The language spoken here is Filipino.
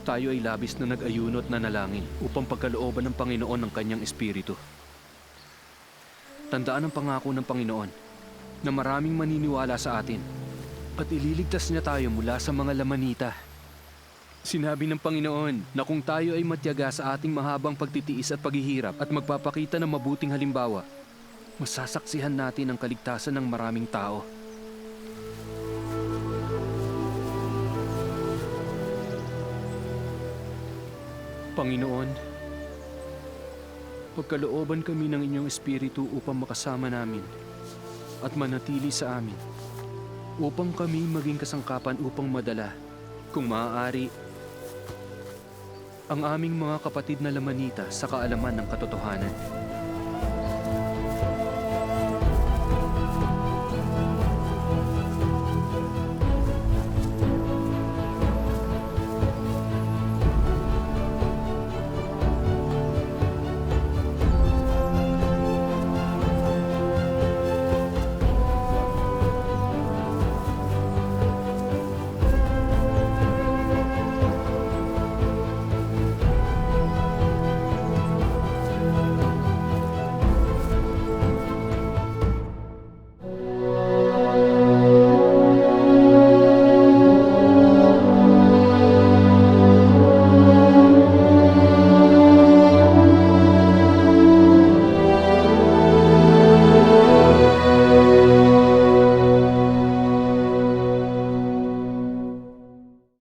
Tayo ay labis na nag-ayunot na nalangin upang pagkalooban ng Panginoon ng kanyang espiritu. Tandaan ang pangako ng Panginoon na maraming maniniwala sa atin at ililigtas niya tayo mula sa mga lamanita. Sinabi ng Panginoon na kung tayo ay matyaga sa ating mahabang pagtitiis at paghihirap at magpapakita ng mabuting halimbawa, masasaksihan natin ang kaligtasan ng maraming tao. Panginoon, pagkalooban kami ng inyong espiritu upang makasama namin at manatili sa amin, upang kami maging kasangkapan upang madala, kung maaari, ang aming mga kapatid na lamanita sa kaalaman ng katotohanan.